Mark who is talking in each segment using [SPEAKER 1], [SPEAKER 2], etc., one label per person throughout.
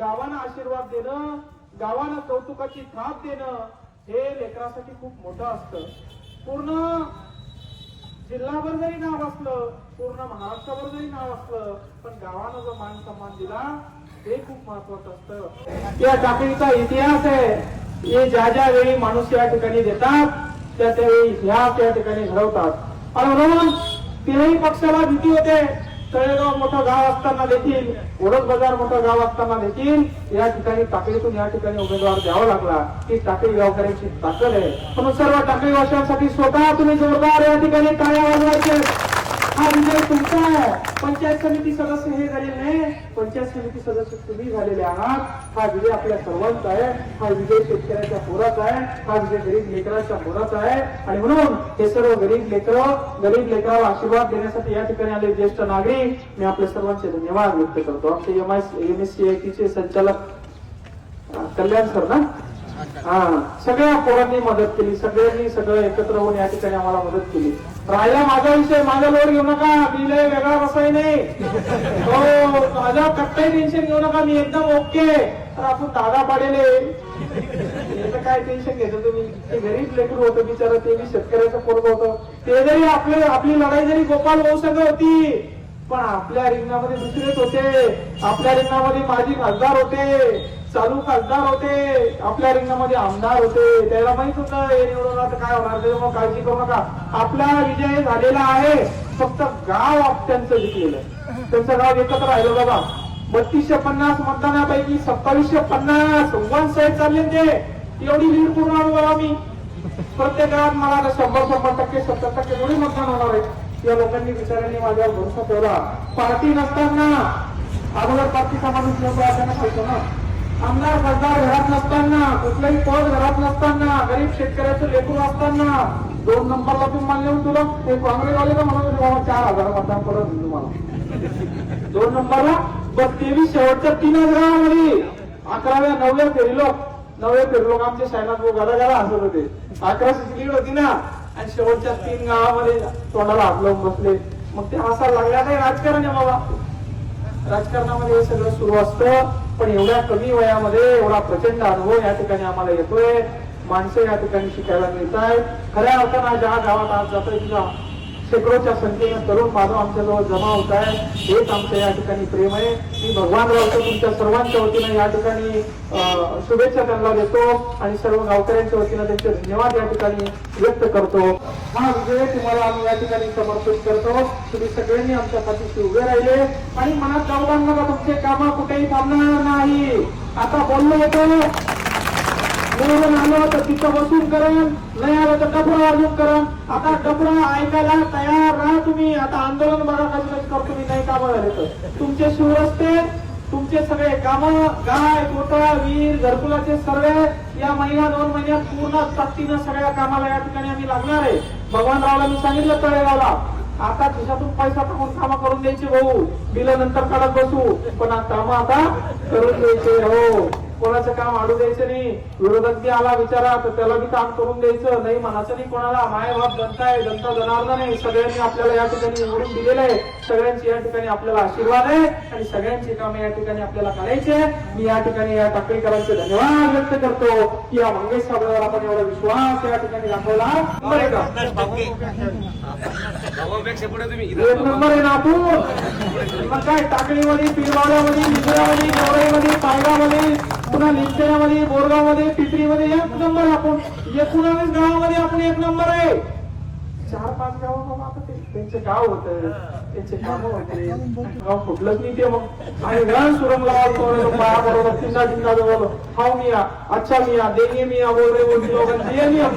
[SPEAKER 1] गावांना आशीर्वाद देणं गावांना कौतुकाची थाप देणं हे लेकरासाठी खूप मोठं असतं. पूर्ण जिल्हाभर जरी नाव असलं पूर्ण महाराष्ट्राभर जरी नाव असलं पण गावानं जो मान सन्मान दिला हे खूप महत्वाचं असतं. या टाकळीचा इतिहास आहे हे ज्या ज्या वेळी माणूस या ठिकाणी देतात त्या त्यावेळी इतिहास या ठिकाणी घडवतात. आणि म्हणून तिन्ही पक्षाला भीती होते. तळेगाव मोठं गाव असताना देखील ओळख बाजार मोठं गाव असताना देखील या ठिकाणी टाकळीतून या ठिकाणी उमेदवार द्यावा लागला. की टाकळी गावकऱ्यांची ताकद आहे. म्हणून सर्व टाकळी वाशांसाठी स्वतः तुम्ही जोरदार या ठिकाणी टाळ्या वाजवायचे. हा विजय तुमचा आहे पंचायत समिती सदस्य हे झालेले नाही. पंचायत समिती सदस्य तुम्ही झालेले आहात. हा विजय आपल्या सर्वांचा आहे. हा विजय शेतकऱ्याच्या पोराचा आहे. हा विजय गरीब लेकराच्या पोराचा आहे. आणि म्हणून हे सर्व गरीब लेकर गरीब लेकराला आशीर्वाद देण्यासाठी या ठिकाणी आले ज्येष्ठ नागरिक. मी आपल्या सर्वांचे धन्यवाद व्यक्त करतो. आमचे M I M S C चे संचालक कल्याण सर ना? हा सगळ्या पोरांनी मदत केली सगळ्यांनी सगळं एकत्र होऊन या ठिकाणी आम्हाला मदत केली. राहिला माझा विषय माझा लोड घेऊ नका मी लय वेगळा बसाय नाही हो माझ्या कट्टाही टेन्शन घेऊ नका मी एकदम ओके तर आपण दादा पाडेले. याचं काय टेन्शन घ्यायचं तुम्ही? ते गरीब लेकर होतं बिचारा ते बी शेतकऱ्याचं पोरग होतं. ते जरी आपले आपली लढाई जरी गोपाल भाऊ संघ होती पण आपल्या रिंगणामध्ये दुसरेच होते. आपल्या रिंगणामध्ये माजी खासदार होते. चालू खासदार होते. आपल्या रिंगणामध्ये आमदार होते. त्याला माहीत होतं हे निवडून काय होणार? त्याच्यामुळे काळजी करू नका. आपला विजय झालेला आहे. फक्त गाव आप- त्यांचं जिंकलेलं आहे. त्यांचं गाव एकत्र राहिलं बाबा बत्तीसशे पन्नास मतदानापैकी सत्तावीसशे पन्नास वन साईड चालले ते. एवढी लीड पूर्ण आणू बाबा मी प्रत्येक गावात मला शंभर शंभर टक्के सत्तर टक्के थोडी मतदान होणार आहे. या लोकांनी विचारांनी माझ्यावर भरोसा ठेवला. पार्टी नसताना अगोदर पार्टीचा माणूस लोक त्यांना ना. आमदार खासदार घरात नसताना कुठलंही पद घरात नसताना गरीब शेतकऱ्याचं लेकरू असताना दोन नंबरला तुम्ही मानले तुला ते काँग्रेसवाले का म्हणत होते बाबा चार हजार मतदान परत तुम्हाला. दोन नंबरला बस तेवीस शेवटच्या तीन हजारामध्ये. अकराव्या नवव्या फेरीलो नवव्या फेरीलो आमच्या शायनात गदा गदा हसत होते. अकरा लीड होती ना. आणि शेवटच्या तीन गावामध्ये तोंडाला हात लावून बसले. मग ते हसायला लागल्या नाही राजकारण आहे बाबा. राजकारणामध्ये हे सगळं सुरू असतं पण एवढ्या कमी वयामध्ये एवढा प्रचंड अनुभव या ठिकाणी आम्हाला येतोय. माणसं या ठिकाणी शिकायला मिळत आहेत खऱ्या अर्थानं ज्या गावात आज जातोय तुझ्या शेकडोच्या संख्येनं तरुण बांधव आमच्याजवळ जमा होत आहे. हेच आमचं या ठिकाणी प्रेम आहे. मी भगवान रावतो तुमच्या सर्वांच्या वतीनं या ठिकाणी शुभेच्छा त्यांना देतो आणि सर्व गावकऱ्यांच्या वतीनं त्यांचे धन्यवाद या ठिकाणी व्यक्त करतो. हा विजय तुम्हाला आम्ही या ठिकाणी समर्पित करतो. तुम्ही सगळ्यांनी आमच्या पाठीशी उभे राहिले आणि मनात जाऊ नका तुमचे काम कुठेही थांबणार नाही. आता बोललो होतो निवडून आलो तर तिथं वसूल करण नाही आलं तर डबडा अजून करण आता डबडा ऐकायला तयार राहा तुम्ही. आता आंदोलन बघा करतो मी नाही कामं झाले तर तुमचे शिवरस्ते तुमचे सगळे काम गाय गोटा वीर घरकुलाचे सर्वे या महिना दोन महिन्यात पूर्ण ताकदीनं सगळ्या कामाला या ठिकाणी आम्ही लागणार आहे. भगवान रावला मी सांगितलं तळेगावला. आता खिशातून पैसा टाकून कामं करून द्यायची भाऊ. बिल नंतर काढत बसू. पण कामं आता करून द्यायचे हो. कोणाचं काम आडू द्यायचं नाही? विरोधक बी आला विचारा तर त्याला बी काम करून द्यायचं. नाही म्हणायचं नाही कोणाला माय बाप जनता आहे जनता जनार्दन नाही सगळ्यांनी आपल्याला या ठिकाणी निवडून दिलेलं आहे. सगळ्यांची या ठिकाणी आपल्याला आशीर्वाद आहे आणि सगळ्यांची कामे या ठिकाणी आपल्याला करायचे मी या ठिकाणी या टाकळीकरांचे धन्यवाद व्यक्त करतो. की या मंगेश साबळेवर आपण एवढा विश्वास या ठिकाणी दाखवला. बरं
[SPEAKER 2] पुढे तुम्ही
[SPEAKER 1] एक नंबर आहे नापूर मग काय टाकळीमध्ये पिरवाड्यामध्ये मिजोरामध्ये गेवराईमध्ये पायगामध्ये पुन्हा लिंचेरामध्ये बोरगावमध्ये पिपरीमध्ये एक नंबर आपण. एकोणावीस गावामध्ये आपण एक नंबर आहे. चार पाच गाव आता त्यांचे गाव होत. त्यांचे काम होते. गाव फुटलंच नाही ते मग. आणि ग्रहण सुरंगला लावा पाया बरोबर चिंता चिंता जवळ. हाव मिया अच्छा मिया देंगे मिया बोल रे बोल लोग दिए नहीं यार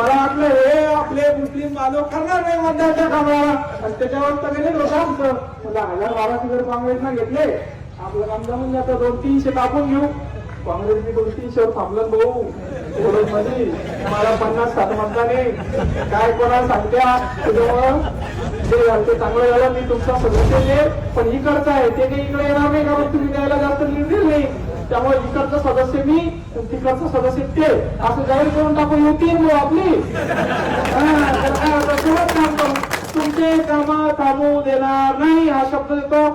[SPEAKER 1] मला वाटलं हे आपले मुस्लिम बांधव करणार नाही मतदानच्या कामाला. आणि त्याच्यावर सगळे गेले लोक मला हजार बाराशे जर काँग्रेसनं घेतले. आपलं काम जमून जातं. दोन तीनशे टाकून घेऊ. काँग्रेसने दोन तीनशेवर थांबलं भाऊ. मध्ये मला पन्नास सात मतदान नाही. काय कोणा सांगत्या. त्याच्यामुळं जे झालं ते चांगलं झालं मी तुमचा सदस्य पण इकडचं आहे ते काही इकडे येणार नाही का? तुम्ही द्यायला जास्त निर्णय नाही. त्यामुळे इकडचं सदस्य मी तिकडचं सदस्य ते. असं जाहीर करून टाकून युती मग आपली तुमचे काम थांबू देणार नाही हा शब्द देतो.